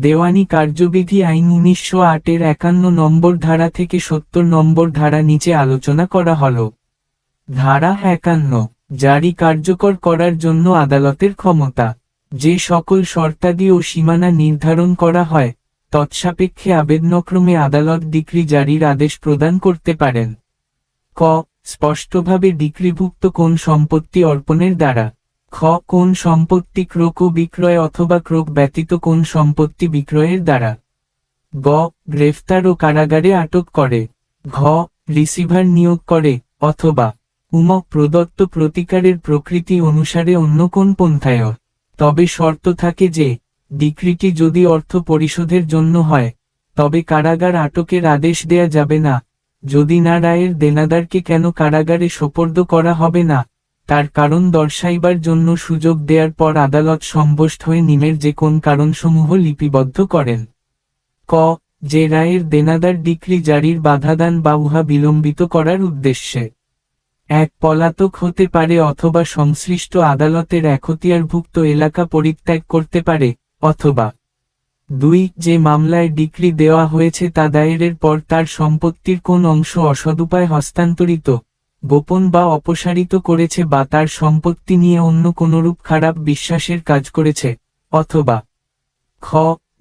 দেওয়ানি কার্যবিধি আইন উনিশশো আটের একান্ন নম্বর ধারা থেকে সত্তর নম্বর ধারা নিচে আলোচনা করা হল। ধারা একান্ন, জারি কার্যকর করার জন্য আদালতের ক্ষমতা। যে সকল শর্তাদি ও সীমানা নির্ধারণ করা হয়, তৎসাপেক্ষে আবেদনক্রমে আদালত ডিক্রি জারির আদেশ প্রদান করতে পারেন। ক, স্পষ্টভাবে ডিক্রিভুক্ত কোন সম্পত্তি অর্পণের দ্বারা। খ, কোন সম্পত্তি ক্রোক বিক্রয় অথবা ক্রোক ব্যতীত কোন সম্পত্তি বিক্রয়ের দ্বারা। গ, গ্রেফতার ও কারাগারে আটক করে। ঘ, রিসিভার নিয়োগ করে, অথবা উম, প্রদত্ত প্রতিকারের প্রকৃতি অনুসারে অন্য কোন পন্থায়। তবে শর্ত থাকে যে ডিক্রিটি যদি অর্থ পরিশোধের জন্য হয়, তবে কারাগার আটকের আদেশ দেয়া যাবে না। যদি না রায়ের দেনাদারকে কেন কারাগারে সোপর্দ করা হবে না তার কারণ দর্শাইবার জন্য সুযোগ দেওয়ার পর আদালত সম্বষ্ট হয়ে নিমের যে কোন কারণসমূহ লিপিবদ্ধ করেন। ক, যে রায়ের দেনাদার ডিক্রি জারির বাধাদান বা উহা বিলম্বিত করার উদ্দেশ্যে। এক, পলাতক হতে পারে অথবা সংশ্লিষ্ট আদালতের একতিয়ারভুক্ত এলাকা পরিত্যাগ করতে পারে, অথবা। দুই, যে মামলায় ডিক্রি দেওয়া হয়েছে তা দায়েরের পর তার সম্পত্তির কোন অংশ অসদুপায় হস্তান্তরিত। গোপন বা অপসারিত করেছে বা তার সম্পত্তি নিয়ে অন্য কোনরূপ খারাপ বিশ্বাসের কাজ করেছে, অথবা খ,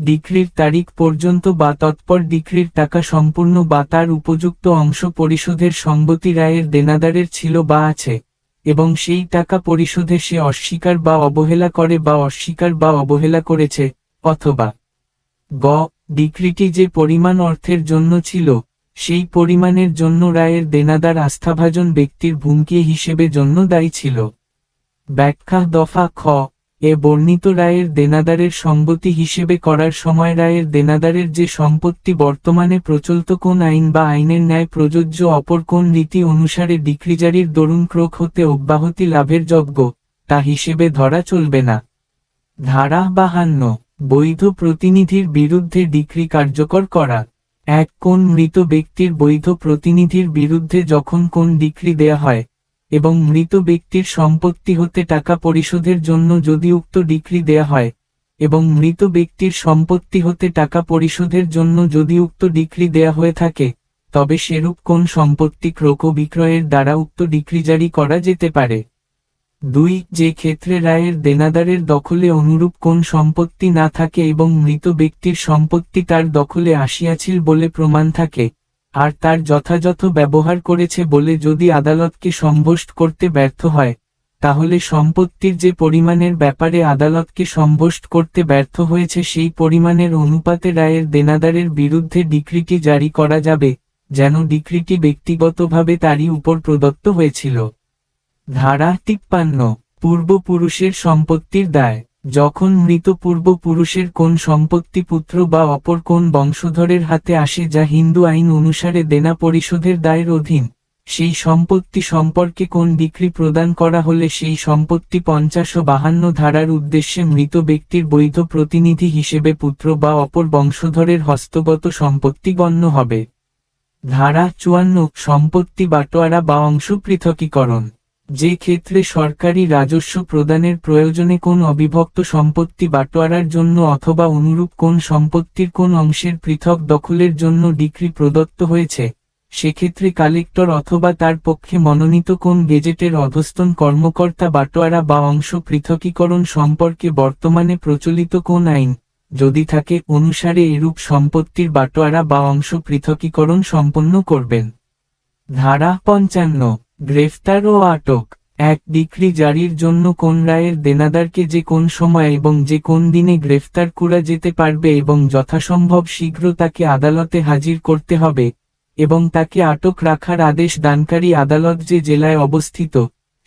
ডিক্রির তারিখ পর্যন্ত বা তৎপর ডিক্রির টাকা সম্পূর্ণ বা তার উপযুক্ত অংশ পরিশোধের সঙ্গতি রায়ের দেনাদারের ছিল বা আছে, এবং সেই টাকা পরিশোধে সে অস্বীকার বা অবহেলা করে বা অস্বীকার বা অবহেলা করেছে, অথবা গ, ডিক্রিটি যে পরিমাণ অর্থের জন্য ছিল সেই পরিমাণের জন্য রায়ের দেনাদার আস্থাভাজন ব্যক্তির ভূমকি হিসেবে জন্য দায়ী ছিল। ব্যাখ্যা দফা খ, এ বর্ণিত রায়ের দেনাদারের সঙ্গতি হিসেবে করার সময় রায়ের দেনাদারের যে সম্পত্তি বর্তমানে প্রচলিত কোন আইন বা আইনের ন্যায় প্রযোজ্য অপর কোন রীতি অনুসারে ডিক্রিজারির দরুন ক্রোক হতে অব্যাহতি লাভের যোগ্য, তা হিসেবে ধরা চলবে না। ধারা বাহান্ন, বৈধ প্রতিনিধির বিরুদ্ধে ডিক্রি কার্যকর করা। এক কোন মৃত ব্যক্তির বৈধ প্রতিনিধির বিরুদ্ধে যখন কোন ডিক্রি দেয়া হয়, এবং মৃত ব্যক্তির সম্পত্তি হতে টাকা পরিশোধের জন্য যদি উক্ত ডিক্রি দেয়া হয়, এবং মৃত ব্যক্তির সম্পত্তি হতে টাকা পরিশোধের জন্য যদি উক্ত ডিক্রি দেয়া হয়ে থাকে, তবে সেরূপ কোন সম্পত্তি ক্রোক বিক্রয়ের দ্বারা উক্ত ডিক্রি জারি করা যেতে পারে। দুই, যে ক্ষেত্রে রায়ের দেনাদারের দখলে অনুরূপ কোন সম্পত্তি না থাকে এবং মৃত ব্যক্তির সম্পত্তি তার দখলে আসিয়াছিল বলে প্রমাণ থাকে, আর তার যথাযথ ব্যবহার করেছে বলে যদি আদালতকে সম্ভষ্ট করতে ব্যর্থ হয়, তাহলে সম্পত্তির যে পরিমাণের ব্যাপারে আদালতকে সম্ভষ্ট করতে ব্যর্থ হয়েছে সেই পরিমাণের অনুপাতে রায়ের দেনাদারের বিরুদ্ধে ডিক্রিটি জারি করা যাবে, যেন ডিক্রিটি ব্যক্তিগতভাবে তারই উপর প্রদত্ত হয়েছিল। ধারা তিপ্পান্ন, পূর্বপুরুষের সম্পত্তির দায়। যখন মৃত পূর্বপুরুষের কোন সম্পত্তি পুত্র বা অপর কোন বংশধরের হাতে আসে যা হিন্দু আইন অনুসারে দেনা পরিশোধের দায়ের অধীন, সেই সম্পত্তি সম্পর্কে কোন ডিক্রি প্রদান করা হলে সেই সম্পত্তি পঞ্চাশ ও বাহান্ন ধারার উদ্দেশ্যে মৃত ব্যক্তির বৈধ প্রতিনিধি হিসেবে পুত্র বা অপর বংশধরের হস্তগত সম্পত্তি গণ্য হবে। ধারা চুয়ান্ন, সম্পত্তি বাটোয়ারা বা অংশ পৃথকীকরণ। যে ক্ষেত্রে সরকারি রাজস্ব প্রদানের প্রয়োজনে কোন অবিভক্ত সম্পত্তি বাটোয়ারার জন্য অথবা অনুরূপ কোন সম্পত্তির কোন অংশের পৃথক দখলের জন্য ডিক্রি প্রদত্ত হয়েছে, সেক্ষেত্রে কালেক্টর অথবা তার পক্ষে মনোনীত কোন গেজেটের অধস্তন কর্মকর্তা বাটোয়ারা বা অংশ পৃথকীকরণ সম্পর্কে বর্তমানে প্রচলিত কোন আইন, যদি থাকে, অনুসারে এরূপ সম্পত্তির বাটোয়ারা বা অংশ পৃথকীকরণ সম্পন্ন করবেন। ধারা পঞ্চান্ন। গ্রেফতার ও আটক। এক ডিক্রি জারির জন্য কোন রায়ের দেনাদারকে যে কোন সময় এবং যে কোন দিনে গ্রেফতার করা যেতে পারবে এবং যথাসম্ভব শীঘ্র তাকে আদালতে হাজির করতে হবে এবং তাকে আটক রাখার আদেশ দানকারী আদালত যে জেলায় অবস্থিত,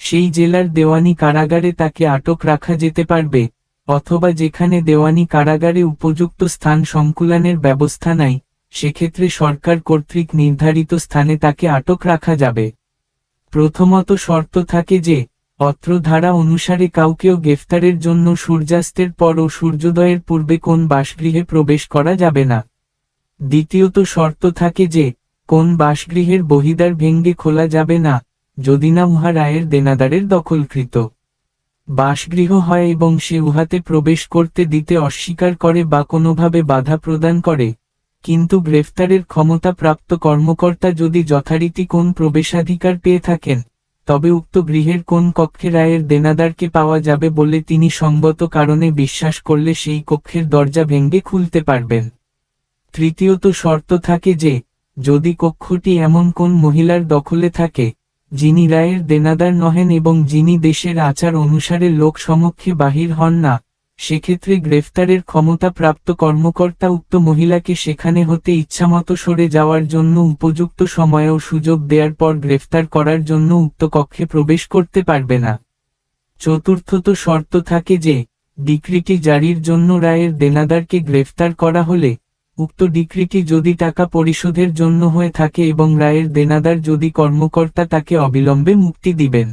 সেই জেলার দেওয়ানি কারাগারে তাকে আটক রাখা যেতে পারবে অথবা যেখানে দেওয়ানি কারাগারে উপযুক্ত স্থান সংকুলানের ব্যবস্থা নাই, সেক্ষেত্রে সরকার কর্তৃক নির্ধারিত স্থানে তাকে আটক রাখা যাবে। প্রথমত শর্ত থাকে যে অত্র ধারা অনুসারে কাউকেও গ্রেফতারের জন্য সূর্যাস্তের পর ও সূর্যোদয়ের পূর্বে কোন বাসগৃহে প্রবেশ করা যাবে না। দ্বিতীয়ত শর্ত থাকে যে, কোন বাসগৃহের বহিদার ভেঙ্গে খোলা যাবে না, যদি না উহা রায়ের দেনাদারের দখলকৃত। বাসগৃহ হয় এবং সে উহাতে প্রবেশ করতে দিতে অস্বীকার করে বা কোনোভাবে বাধা প্রদান করে। কিন্তু গ্রেফতারের ক্ষমতা প্রাপ্ত কর্মকর্তা যদি যথারীতি কোন প্রবেশাধিকার পেয়ে থাকেন, তবে উক্ত গৃহের কোন কক্ষে রায়ের দেনাদারকে পাওয়া যাবে বলে তিনি সঙ্গত কারণে বিশ্বাস করলে সেই কক্ষের দরজা ভেঙ্গে খুলতে পারবেন। তৃতীয়ত শর্ত থাকে যে, যদি কক্ষটি এমন কোন মহিলার দখলে থাকে, যিনি রায়ের দেনাদার নহেন এবং যিনি দেশের আচার অনুসারে লোক সমক্ষে বাহির হন না সেক্ষেত্রে গ্রেফতারের ক্ষমতা প্রাপ্ত কর্মকর্তা উক্ত মহিলাকে সেখানে হতে ইচ্ছামতো সরে যাওয়ার জন্য উপযুক্ত সময় ও সুযোগ দেওয়ার পর গ্রেফতার করার জন্য উক্ত কক্ষে প্রবেশ করতে পারবে না। চতুর্থত শর্ত থাকে যে, ডিক্রিটি জারির জন্য রায়ের দেনাদারকে গ্রেফতার করা হলে, উক্ত ডিক্রিটি যদি টাকা পরিশোধের জন্য হয়ে থাকে এবং রায়ের দেনাদার যদি কর্মকর্তা তাকে অবিলম্বে মুক্তি দিবেন।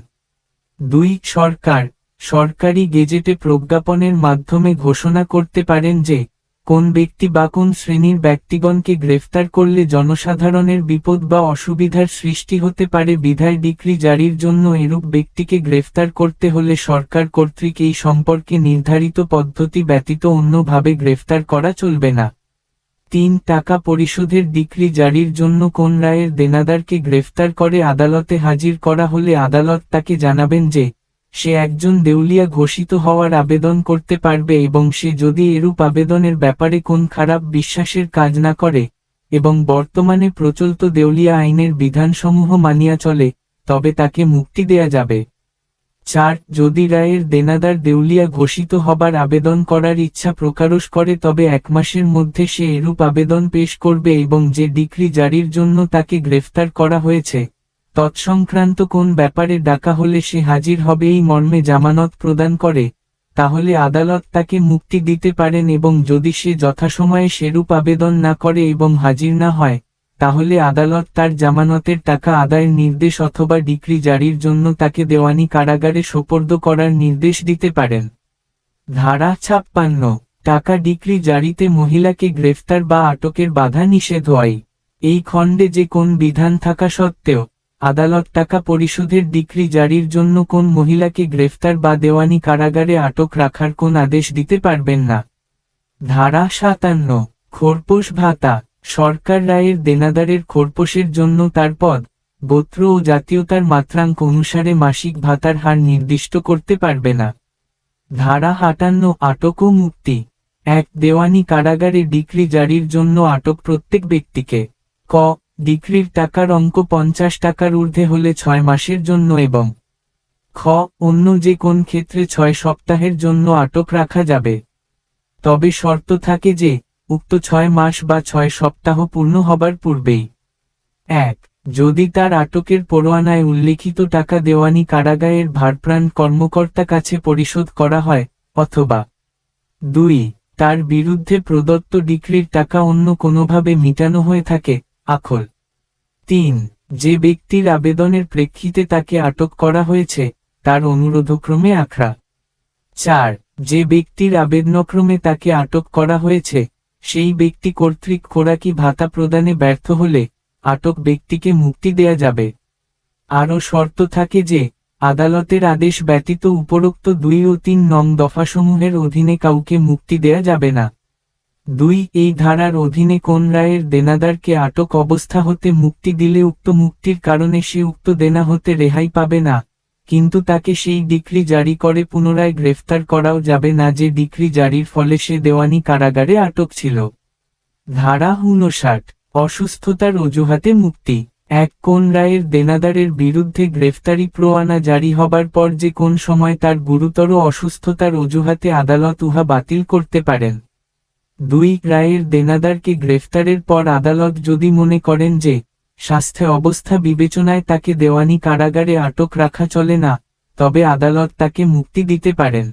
দুই, সরকার সরকারি গেজেটে প্রজ্ঞাপনের মাধ্যমে ঘোষণা করতে পারেন যে, কোন ব্যক্তি বা কোন শ্রেণির ব্যক্তিগণকে গ্রেফতার করলে জনসাধারণের বিপদ বা অসুবিধার সৃষ্টি হতে পারে বিধায় ডিক্রি জারির জন্য এরূপ ব্যক্তিকে গ্রেফতার করতে হলে সরকার কর্তৃক এই সম্পর্কে নির্ধারিত পদ্ধতি ব্যতীত অন্যভাবে গ্রেফতার করা চলবে না। তিন, টাকা পরিশোধের ডিক্রি জারির জন্য কোন রায়ের দেনাদারকে গ্রেফতার করে আদালতে হাজির করা হলে আদালত তাকে জানাবেন যে সে একজন দেউলিয়া ঘোষিত হওয়ার আবেদন করতে পারবে এবং সে যদি এরূপ আবেদনের ব্যাপারে কোন খারাপ বিশ্বাসের কাজ না করে এবং বর্তমানে প্রচলিত দেউলিয়া আইনের বিধানসমূহ মানিয়া চলে, তবে তাকে মুক্তি দেয়া যাবে। চার, যদি রায়ের দেনাদার দেউলিয়া ঘোষিত হবার আবেদন করার ইচ্ছা প্রকাশ করে, তবে এক মাসের মধ্যে সে এরূপ আবেদন পেশ করবে এবং যে ডিক্রি জারির জন্য তাকে গ্রেফতার করা হয়েছে তৎসংক্রান্ত কোন ব্যাপারে ডাকা হলে সে হাজির হবে এই মর্মে জামানত প্রদান করে, তাহলে আদালত তাকে মুক্তি দিতে পারেন এবং যদি সে যথাসময়ে সেরূপ আবেদন না করে এবং হাজির না হয়, তাহলে আদালত তার জামানতের টাকা আদায়ের নির্দেশ অথবা ডিক্রি জারির জন্য তাকে দেওয়ানি কারাগারে সোপর্দ করার নির্দেশ দিতে পারেন। ধারা ছাপ্পান্ন। টাকা ডিক্রি জারিতে মহিলাকে গ্রেফতার বা আটকের বাধা নিষেধ হয়। এই খণ্ডে যে কোন বিধান থাকা সত্ত্বেও আদালত টাকা পরিশোধের ডিক্রি জারির জন্য কোন মহিলাকে গ্রেফতার বা দেওয়ানি কারাগারে আটক রাখার কোন আদেশ দিতে পারবেন না। ধারা সাতান্ন, খোরপোশ ভাতা, সরকার রায়ের দেনাদারের খোরপোশের জন্য তার পদ, গোত্র ও জাতীয়তার মাত্রাঙ্ক অনুসারে মাসিক ভাতার হার নির্দিষ্ট করতে পারবে না। ধারা হাটান্ন আটক ও মুক্তি, এক, দেওয়ানি কারাগারে ডিক্রি জারির জন্য আটক প্রত্যেক ব্যক্তিকে, ক ডিক্রির টাকার অঙ্ক পঞ্চাশ টাকার ঊর্ধ্বে হলে ছয় মাসের জন্য এবং খ, অন্য যে কোন ক্ষেত্রে ছয় সপ্তাহের জন্য আটক রাখা যাবে। তবে শর্ত থাকে যে, উক্ত ছয় মাস বা ছয় সপ্তাহ পূর্ণ হবার পূর্বেই। এক, যদি তার আটকের পরোয়ানায় উল্লেখিত টাকা দেওয়ানি কারাগারের ভারপ্রাণ কর্মকর্তা কাছে পরিশোধ করা হয়, অথবা দুই, তার বিরুদ্ধে প্রদত্ত ডিক্রির টাকা অন্য কোনোভাবে মিটানো হয়ে থাকে আখল। তিন, যে ব্যক্তির আবেদনের প্রেক্ষিতে তাকে আটক করা হয়েছে, তার অনুরোধক্রমে আখড়া। চার, যে ব্যক্তির আবেদনক্রমে তাকে আটক করা হয়েছে, সেই ব্যক্তি কর্তৃক খোরাকি ভাতা প্রদানে ব্যর্থ হলে আটক ব্যক্তিকে মুক্তি দেয়া যাবে। আরও শর্ত থাকে যে, আদালতের আদেশ ব্যতীত উপরোক্ত দুই ও তিন নং দফাসমূহের অধীনে কাউকে মুক্তি দেয়া যাবে না। দুই, এই ধারার অধীনে কোন রায়ের দেনাদারকে আটক অবস্থা হতে মুক্তি দিলে উক্ত মুক্তির কারণে সে উক্ত দেনা হতে রেহাই পাবে না। কিন্তু তাকে সেই ডিক্রি জারি করে পুনরায় গ্রেফতার করাও যাবে না যে ডিক্রি জারির ফলে সে দেওয়ানি কারাগারে আটক ছিল। ধারা উনষাট অসুস্থতার অজুহাতে মুক্তি। এক, কোন রায়ের দেনাদারের বিরুদ্ধে গ্রেফতারি প্রোয়ানা জারি হবার পর যে কোন সময় তার গুরুতর অসুস্থতার অজুহাতে আদালত উহা বাতিল করতে পারেন। দুই রায়ের দেনাদারকে গ্রেফতারের পর আদালত যদি মনে করেন যে, স্বাস্থ্য অবস্থা বিবেচনায় তাকে দেওয়ানি কারাগারে আটক রাখা চলে না, তবে আদালত তাকে মুক্তি দিতে পারেন।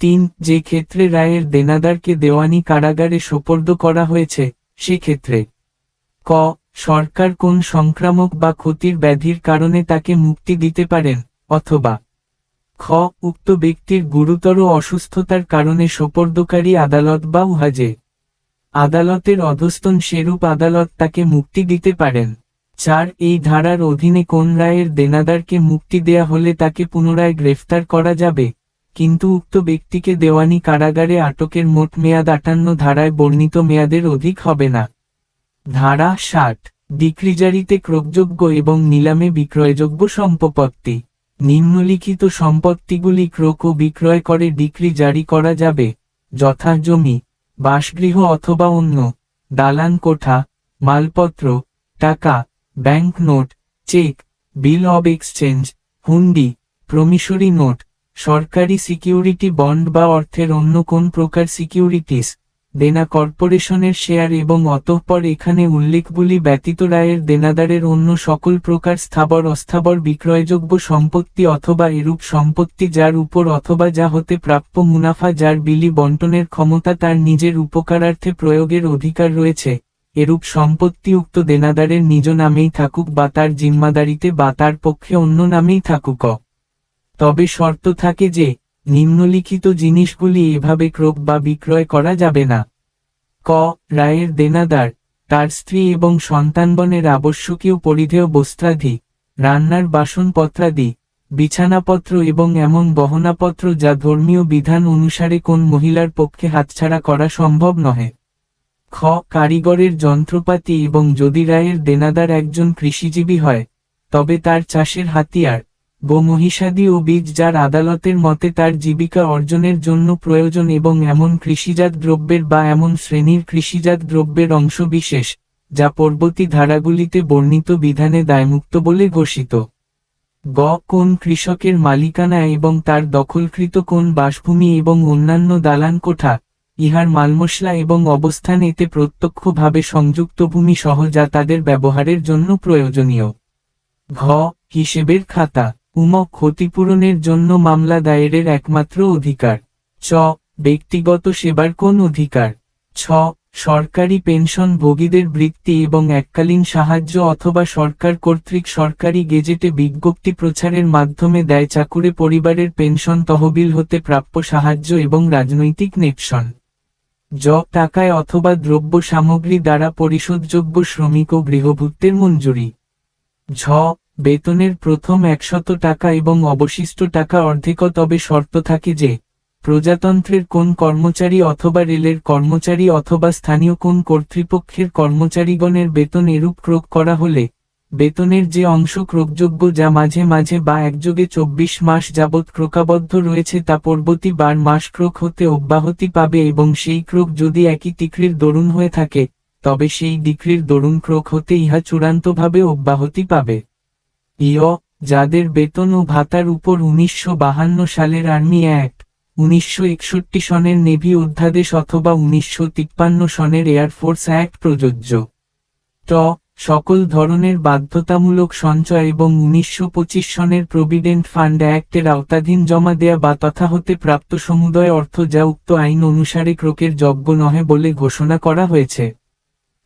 তিন, যে ক্ষেত্রে রায়ের দেনাদারকে দেওয়ানি কারাগারে সোপর্দ করা হয়েছে সেক্ষেত্রে ক, সরকার কোন সংক্রামক বা ক্ষতির ব্যাধির কারণে তাকে মুক্তি দিতে পারেন, অথবা খ, উক্ত ব্যক্তির গুরুতর অসুস্থতার কারণে সোপর্দকারী আদালত বা উহাজে। আদালতের অধস্তন সেরূপ আদালত তাকে মুক্তি দিতে পারেন। চার, এই ধারার অধীনে কোন রায়ের দেনাদারকে মুক্তি দেয়া হলে তাকে পুনরায় গ্রেফতার করা যাবে? কিন্তু উক্ত ব্যক্তিকে দেওয়ানি কারাগারে আটকের মোট মেয়াদ আটান্ন ধারায় বর্ণিত মেয়াদের অধিক হবে না। ধারা ষাট, ডিক্রিজারিতে ক্রোকযোগ্য এবং নিলামে বিক্রয়যোগ্য সম্পত্তি। নিম্নলিখিত সম্পত্তিগুলি ক্রোক বিক্রয় করে ডিক্রি জারি করা যাবে, যথা জমি, বাসগৃহ অথবা অন্য, দালান কোঠা, মালপত্র, টাকা, bank note, cheque, bill of exchange, hundi, promissory note, সরকারি সিকিউরিটি বন্ড বা অর্থের অন্য কোন প্রকার সিকিউরিটিস। দেনা কর্পোরেশনের শেয়ার এবং অতঃপর এখানে উল্লেখগুলি ব্যতীত রায়ের দেনাদারের অন্য সকল প্রকার স্থাবর অস্থাবর বিক্রয়যোগ্য সম্পত্তি অথবা এরূপ সম্পত্তি যার উপর অথবা যা হতে প্রাপ্য মুনাফা যার বিলি বন্টনের ক্ষমতা তার নিজের উপকারার্থে প্রয়োগের অধিকার রয়েছে, এরূপ সম্পত্তি উক্ত দেনাদারের নিজ নামেই থাকুক বা তার জিম্মাদারিতে বা তার পক্ষে অন্য নামেই থাকুক। তবে শর্ত থাকে যে নিম্নলিখিত জিনিসগুলি এভাবে ক্রোক বা বিক্রয় করা যাবে না। ক, রায়ের দেনাদার, তার স্ত্রী এবং সন্তানবনের আবশ্যকীয় পরিধেয় বস্ত্রাদি, রান্নার বাসনপত্রাদি, বিছানাপত্র এবং এমন বহনাপত্র যা ধর্মীয় বিধান অনুসারে কোন মহিলার পক্ষে হাতছাড়া করা সম্ভব নহে। খ, কারিগরের যন্ত্রপাতি এবং যদি রায়ের দেনাদার একজন কৃষিজীবী হয়, তবে তার চাষের হাতিয়ার। গোমহিষাদি ও বীজ যার আদালতের মতে তার জীবিকা অর্জনের জন্য প্রয়োজন এবং এমন কৃষিজাত দ্রব্যের বা এমন শ্রেণির কৃষিজাত দ্রব্যের অংশ বিশেষ, যা পরবর্তী ধারাগুলিতে বর্ণিত বিধানে দায়মুক্ত বলে ঘোষিত। গ, কোন কৃষকের মালিকানা এবং তার দখলকৃত কোন বাসভূমি এবং অন্যান্য দালান কোঠা, ইহার মালমশলা এবং অবস্থান এতে প্রত্যক্ষভাবে সংযুক্ত ভূমি সহ যা তাদের ব্যবহারের জন্য প্রয়োজনীয়। ঘ, হিসেবের খাতা। উম ক্ষতিপূরণের জন্য মামলা দায়েরের একমাত্র অধিকার। চ ব্যক্তিগত সেবার কোন অধিকার। ছ, সরকারি পেনশন ভোগীদের বৃত্তি এবং এককালীন সাহায্য অথবা সরকার কর্তৃক সরকারি গেজেটে বিজ্ঞপ্তি প্রচারের মাধ্যমে দেয় চাকুরে পরিবারের পেনশন তহবিল হতে প্রাপ্য সাহায্য এবং রাজনৈতিক নেপশন। জ, টাকায় অথবা দ্রব্য সামগ্রী দ্বারা পরিশোধযোগ্য শ্রমিক ও গৃহভূতের মঞ্জুরি। ঝ বেতনের প্রথম একশত টাকা এবং অবশিষ্ট টাকা অর্ধেক, তবে শর্ত থাকে যে, প্রজাতন্ত্রের কোন কর্মচারী অথবা রেলের কর্মচারী অথবা স্থানীয় কোন কর্তৃপক্ষের কর্মচারীগণের বেতন এরূপ ক্রোক করা হলে, বেতনের যে অংশ ক্রোকযোগ্য যা মাঝে মাঝে বা একযোগে চব্বিশ মাস যাবৎ ক্রোকাবদ্ধ রয়েছে তা পরবর্তী বার মাস ক্রোক হতে অব্যাহতি পাবে এবং সেই ক্রোক যদি একই তিকরির দরুন হয়ে থাকে, তবে সেই ডিক্রির দরুন ক্রোক হতে ইহা চূড়ান্তভাবে অব্যাহতি পাবে। ইয়, যাদের বেতন ও ভাতার উপর উনিশশো সালের আর্মি অ্যাক্ট, উনিশশো সনের নেভি অধ্যাদেশ অথবা উনিশশো তিপ্পান্ন সনের এয়ারফোর্স অ্যাক্ট প্রযোজ্য। ট, সকল ধরনের বাধ্যতামূলক সঞ্চয় এবং উনিশশো পঁচিশ সনের প্রভিডেন্ট ফান্ড অ্যাক্টের আওতাধীন জমা দেয়া বা তথা হতে প্রাপ্ত সমুদয় অর্থ যা উক্ত আইন অনুসারে ক্রোকের যোগ্য নহে বলে ঘোষণা করা হয়েছে।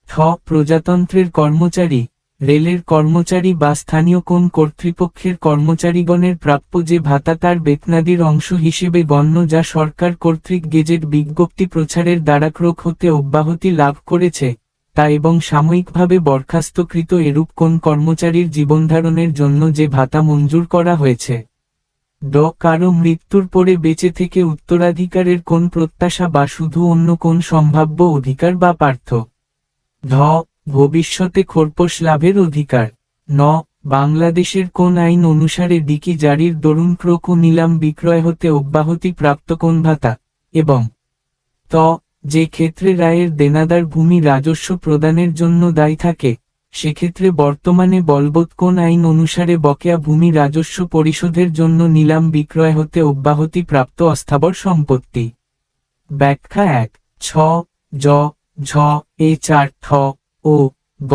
ঠ, প্রজাতন্ত্রের কর্মচারী রেলের কর্মচারী বা স্থানীয় কোন কর্তৃপক্ষের কর্মচারীগণের প্রাপ্য যে ভাতা তার বেতনাদির অংশ হিসেবে গণ্য যা সরকার কর্তৃক গেজেট বিজ্ঞপ্তি প্রচারের দ্বারা ক্রোক হতে অব্যাহতি লাভ করেছে, তা এবং সাময়িকভাবে বরখাস্তকৃত এরূপ কোন কর্মচারীর জীবনধারণের জন্য যে ভাতা মঞ্জুর করা হয়েছে। ড. কারও মৃত্যুর পরে বেঁচে থেকে উত্তরাধিকারের কোন প্রত্যাশা বা শুধু অন্য কোন সম্ভাব্য অধিকার বা পার্থ ধ. ভবিষ্যতে খোরপোশ লাভের অধিকার। ন, বাংলাদেশের কোন আইন অনুসারে ডিকি জারির দরুন ক্রোক ও নিলাম বিক্রয় হতে অব্যাহতি প্রাপ্ত কোন ভাতা? এবং ত, যে ক্ষেত্রে রায়ের দেনাদার ভূমি রাজস্ব প্রদানের জন্য দায়ী থাকে, সেক্ষেত্রে বর্তমানে বলবৎ কোন আইন অনুসারে বকেয়া ভূমি রাজস্ব পরিশোধের জন্য নিলাম বিক্রয় হতে অব্যাহতি প্রাপ্ত অস্থাবর সম্পত্তি? ব্যাখ্যা এক, ছ, জ, ঝ, এ চার ঠ ও, গ,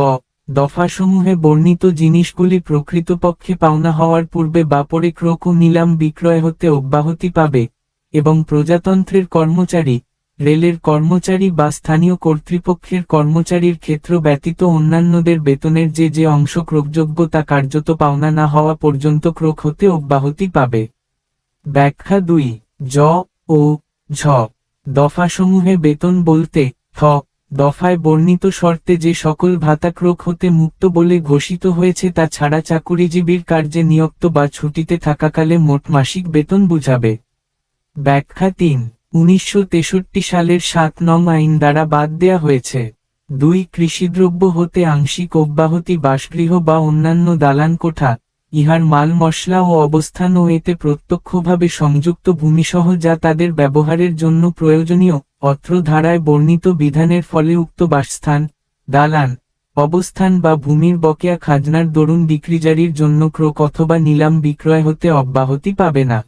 দফাসমূহে বর্ণিত জিনিসগুলি প্রকৃতপক্ষে পাওনা হওয়ার পূর্বে বা পরে ও নিলাম বিক্রয় হতে অব্যাহতি পাবে, এবং প্রজাতন্ত্রের কর্মচারী, রেলের কর্মচারী বা স্থানীয় কর্তৃপক্ষের কর্মচারীর ক্ষেত্র ব্যতীত অন্যান্যদের বেতনের যে যে অংশ ক্রোকযোগ্য তা কার্যত পাওনা না হওয়া পর্যন্ত ক্রোক হতে অব্যাহতি পাবে। ব্যাখ্যা দুই, জ ও ঝ, দফাসমূহে বেতন বলতে, থ দফায় বর্ণিত শর্তে যে সকল ভাতা ক্রোক হতে মুক্ত বলে ঘোষিত হয়েছে তা ছাড়া চাকুরিজীবীর কার্যে নিযুক্ত বা ছুটিতে থাকাকালে মোট মাসিক বেতন বুঝাবে। ব্যাখ্যা তিন। উনিশশো সালের সাত নং আইন দ্বারা বাদ দেয়া হয়েছে। দুই, কৃষিদ্রব্য হতে আংশিক অব্যাহতি, বাসগৃহ বা অন্যান্য দালান কোঠা, ইহার মাল, মশলা ও অবস্থান ও এতে প্রত্যক্ষভাবে সংযুক্ত ভূমিসহ যা তাদের ব্যবহারের জন্য প্রয়োজনীয় অত্র ধারায় বর্ণিত বিধানের ফলে উক্ত বাসস্থান, দালান, অবস্থান বা ভূমির বকেয়া খাজনার দরুন বিক্রিজারির জন্য ক্রোক অথবা নিলাম বিক্রয় হতে অব্যাহতি পাবে না।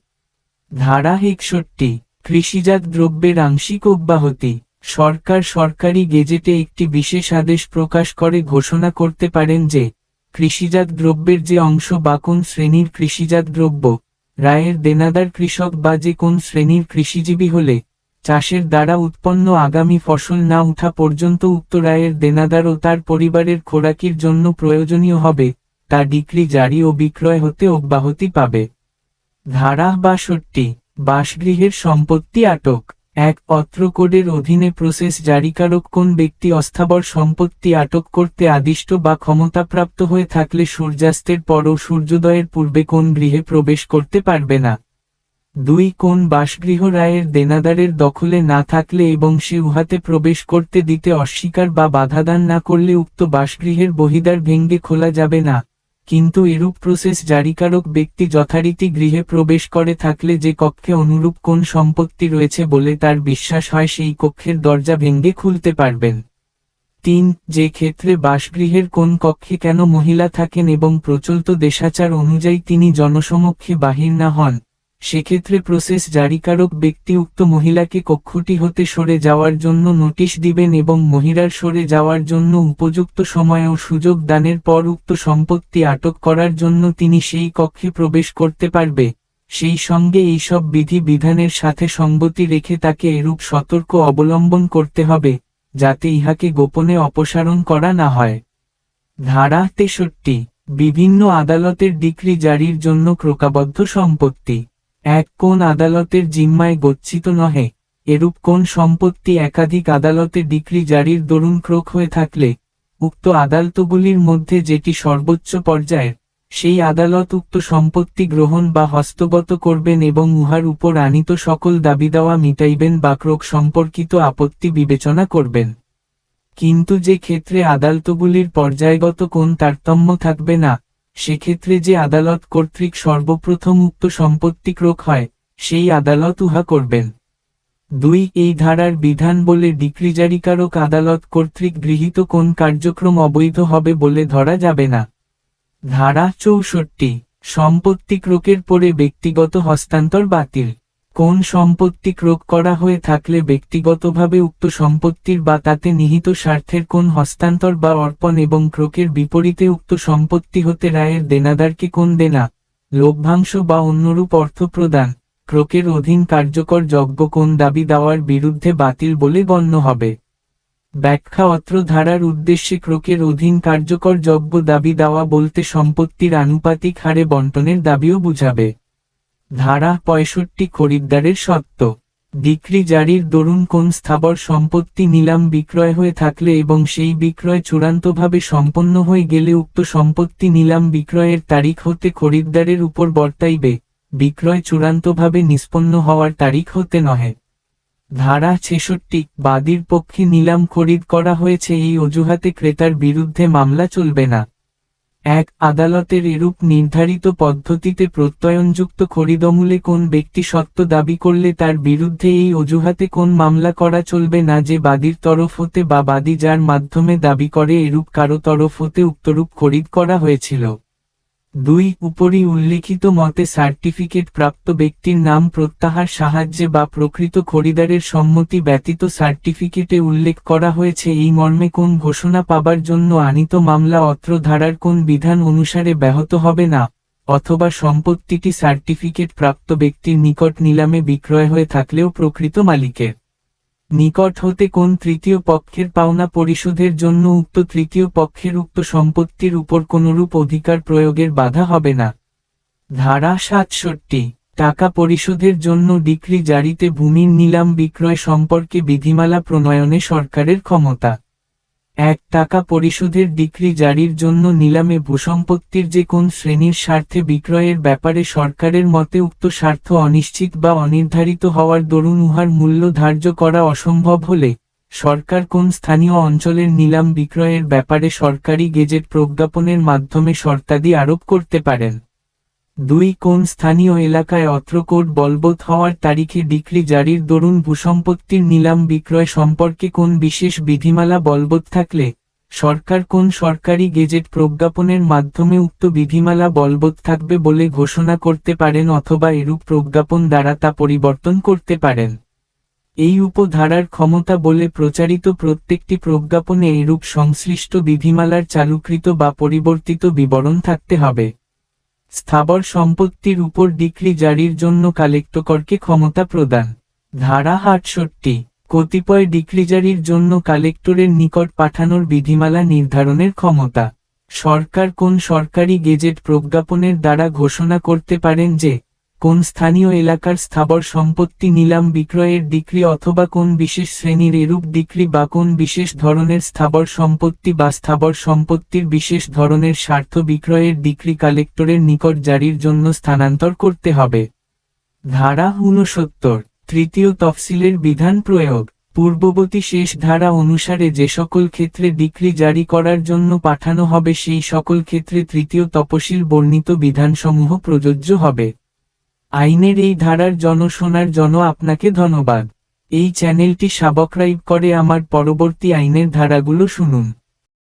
ধারা একষট্টি, কৃষিজাত দ্রব্যের আংশিক অব্যাহতি। সরকার সরকারি গেজেটে একটি বিশেষ আদেশ প্রকাশ করে ঘোষণা করতে পারেন যে, কৃষিজাত দ্রব্যের যে অংশ বা কোন শ্রেণির কৃষিজাত দ্রব্য, রায়ের দেনাদার কৃষক বা যে কোন শ্রেণির কৃষিজীবী হলে চাষের দ্বারা উৎপন্ন আগামী ফসল না উঠা পর্যন্ত উক্ত রায়ের দেনাদার ও তার পরিবারের খোরাকির জন্য প্রয়োজনীয় হবে, তা ডিক্রি জারি ও বিক্রয় হতে অব্যাহতি পাবে। ধারা বাষট্টি, বাসগৃহের সম্পত্তি আটক। এক, অত্র কোডের অধীনে প্রসেস জারিকারক কোন ব্যক্তি অস্থাবর সম্পত্তি আটক করতে আদিষ্ট বা ক্ষমতাপ্রাপ্ত হয়ে থাকলে সূর্যাস্তের পর ও সূর্যোদয়ের পূর্বে কোন গৃহে প্রবেশ করতে পারবে না। দুই কোন বাসগৃহ রায়ের দেনাদারের দখলে না থাকলে এবং সে উহাতে প্রবেশ করতে দিতে অস্বীকার বা বাধাদান না করলে উক্ত বাসগৃহের বহিদার ভেঙ্গে খোলা যাবে না। কিন্তু এরূপ প্রসেস জারিকারক ব্যক্তি যথারীতি গৃহে প্রবেশ করে থাকলে যে কক্ষে অনুরূপ কোন সম্পত্তি রয়েছে বলে তার বিশ্বাস হয় সেই কক্ষের দরজা ভেঙ্গে খুলতে পারবেন। তিন, যে ক্ষেত্রে বাসগৃহের কোন কক্ষে কেন মহিলা থাকেন এবং প্রচলিত দেশাচার অনুযায়ী তিনি জনসমক্ষে বাহির না হন সেক্ষেত্রে প্রসেস জারিকারক ব্যক্তি উক্ত মহিলাকে কক্ষটি হতে সরে যাওয়ার জন্য নোটিশ দিবেন এবং মহিলার সরে যাওয়ার জন্য উপযুক্ত সময় ও সুযোগ দানের পর উক্ত সম্পত্তি আটক করার জন্য তিনি সেই কক্ষে প্রবেশ করতে পারবে। সেই সঙ্গে এইসব বিধি বিধানের সাথে সঙ্গতি রেখে তাকে এরূপ সতর্ক অবলম্বন করতে হবে, যাতে ইহাকে গোপনে অপসারণ করা না হয়। ধারা তেষট্টি। বিভিন্ন আদালতের ডিক্রি জারির জন্য ক্রোকাবদ্ধ সম্পত্তি। এক কোন আদালতের জিম্মায় গচ্ছিত নহে, এরূপ কোন সম্পত্তি একাধিক আদালতে ডিক্রি জারির দরুন ক্রোক হয়ে থাকলে, উক্ত আদালতগুলির মধ্যে যেটি সর্বোচ্চ পর্যায়ের, সেই আদালত উক্ত সম্পত্তি গ্রহণ বা হস্তগত করবেন এবং উহার উপর আনিত সকল দাবি দেওয়া মিটাইবেন বা ক্রোক সম্পর্কিত আপত্তি বিবেচনা করবেন। কিন্তু যে ক্ষেত্রে আদালতগুলির পর্যায়গত কোন তারতম্য থাকবে না সেক্ষেত্রে যে আদালত কর্তৃক সর্বপ্রথম উক্ত সম্পত্তি ক্রোক হয়, সেই আদালত উহা করবেন। দুই, এই ধারার বিধান বলে ডিক্রিজারিকারক আদালত কর্তৃক গৃহীত কোন কার্যক্রম অবৈধ হবে বলে ধরা যাবে না। ধারা চৌষট্টি, সম্পত্তি ক্রোকের পরে ব্যক্তিগত হস্তান্তর বাতিল। কোন সম্পত্তি ক্রোক করা হয়ে থাকলে ব্যক্তিগতভাবে উক্ত সম্পত্তির বা তাতে নিহিত স্বার্থের কোন হস্তান্তর বা অর্পণ এবং ক্রোকের বিপরীতে উক্ত সম্পত্তি হতে রায়ের দেনাদারকে কোন দেনা লভ্যাংশ বা অন্যরূপ অর্থ প্রদান, ক্রোকের অধীন কার্যকর যজ্ঞ কোন দাবি দেওয়ার বিরুদ্ধে বাতিল বলে গণ্য হবে। ব্যাখ্যা অত্র ধারার উদ্দেশ্যে ক্রোকের অধীন কার্যকর যজ্ঞ দাবি দেওয়া বলতে সম্পত্তির আনুপাতিক হারে বন্টনের দাবিও বুঝাবে। ধারা পঁয়ষট্টি খরিদ্দারের সত্ত্ব বিক্রি জারির দরুন কোন স্থাবর সম্পত্তি নিলাম বিক্রয় হয়ে থাকলে এবং সেই বিক্রয় চূড়ান্তভাবে সম্পন্ন হয়ে গেলে উক্ত সম্পত্তি নিলাম বিক্রয়ের তারিখ হতে খরিদ্দারের উপর বর্তাইবে। বিক্রয় চূড়ান্তভাবে নিষ্পন্ন হওয়ার তারিখ হতে নহে। ধারা ছেষট্টি, বাদীর পক্ষে নিলাম খরিদ করা হয়েছে এই অজুহাতে ক্রেতার বিরুদ্ধে মামলা চলবে না। এক আদালতের এরূপ নির্ধারিত পদ্ধতিতে প্রত্যয়নযুক্ত খরিদমূলে কোন ব্যক্তি সত্য দাবি করলে তার বিরুদ্ধে এই অজুহাতে কোন মামলা করা চলবে না যে বাদীর তরফ হতে বা বাদী যার মাধ্যমে দাবি করে এরূপ কারও তরফ হতে উক্তরূপ খরিদ করা হয়েছিল। দুই, উপরি উল্লেখিত মতে সার্টিফিকেট প্রাপ্ত ব্যক্তির নাম প্রত্যাহার সাহায্যে বা প্রকৃত খরিদারের সম্মতি ব্যতীত সার্টিফিকেটে উল্লেখ করা হয়েছে এই মর্মে কোন ঘোষণা পাবার জন্য আনিত মামলা অত্র ধারার কোন বিধান অনুসারে ব্যাহত হবে না, অথবা সম্পত্তিটি সার্টিফিকেট প্রাপ্ত ব্যক্তির নিকট নিলামে বিক্রয় হয়ে থাকলেও প্রকৃত মালিকের নিকট হতে কোন তৃতীয় পক্ষের পাওনা পরিশোধের জন্য উক্ত তৃতীয় পক্ষের উক্ত সম্পত্তির উপর কোনরূপ অধিকার প্রয়োগের বাধা হবে না। ধারা সাতষট্টি। টাকা পরিশোধের জন্য ডিক্রি জারিতে ভূমির নিলাম বিক্রয় সম্পর্কে বিধিমালা প্রণয়নে সরকারের ক্ষমতা। এক টাকা পরিশোধের ডিক্রি জারির জন্য নিলামে ভূসম্পত্তির যে কোন শ্রেণির স্বার্থে বিক্রয়ের ব্যাপারে সরকারের মতে উক্ত স্বার্থ অনিশ্চিত বা অনির্ধারিত হওয়ার দরুন উহার মূল্য ধার্য করা অসম্ভব হলে সরকার কোন স্থানীয় অঞ্চলের নিলাম বিক্রয়ের ব্যাপারে সরকারি গেজেট প্রজ্ঞাপনের মাধ্যমে শর্তাদি আরোপ করতে পারেন। দুই কোন স্থানীয় এলাকায় অত্র কোড বলবৎ হওয়ার তারিখে ডিক্রি জারির দরুন ভূসম্পত্তির নিলাম বিক্রয় সম্পর্কে কোন বিশেষ বিধিমালা বলবৎ থাকলে, সরকার কোন সরকারি গেজেট প্রজ্ঞাপনের মাধ্যমে উক্ত বিধিমালা বলবৎ থাকবে বলে ঘোষণা করতে পারেন অথবা এরূপ প্রজ্ঞাপন দ্বারা তা পরিবর্তন করতে পারেন। এই উপধারার ক্ষমতা বলে প্রচারিত প্রত্যেকটি প্রজ্ঞাপনে এরূপ সংশ্লিষ্ট বিধিমালার চালুকৃত বা পরিবর্তিত বিবরণ থাকতে হবে। স্থাবর সম্পত্তির উপর ডিক্রি জারির জন্য কালেক্টকরকে ক্ষমতা প্রদান। ধারা আটষট্টি। কতিপয় ডিক্রি জারির জন্য কালেক্টরের নিকট পাঠানোর বিধিমালা নির্ধারণের ক্ষমতা। সরকার কোন সরকারি গেজেট প্রজ্ঞাপনের দ্বারা ঘোষণা করতে পারেন যে কোন স্থানীয় এলাকার স্থাবর সম্পত্তি নিলাম বিক্রয়ের ডিক্রি অথবা কোন বিশেষ শ্রেণির এরূপ ডিক্রি বা কোন বিশেষ ধরনের স্থাবর সম্পত্তি বা স্থাবর সম্পত্তির বিশেষ ধরনের স্বার্থ বিক্রয়ের ডিক্রি কালেক্টরের নিকট জারির জন্য স্থানান্তর করতে হবে। ধারা ঊনসত্তর, তৃতীয় তফসিলের বিধান প্রয়োগ, পূর্ববর্তী শেষ ধারা অনুসারে যে সকল ক্ষেত্রে ডিক্রি জারি করার জন্য পাঠানো হবে সেই সকল ক্ষেত্রে তৃতীয় তপশিল বর্ণিত বিধানসমূহ প্রযোজ্য হবে। আইনের এই ধারার জনশোনার জন্য আপনাকে ধন্যবাদ। এই চ্যানেলটি সাবস্ক্রাইব করে আমার পরবর্তী আইনের ধারাগুলো শুনুন।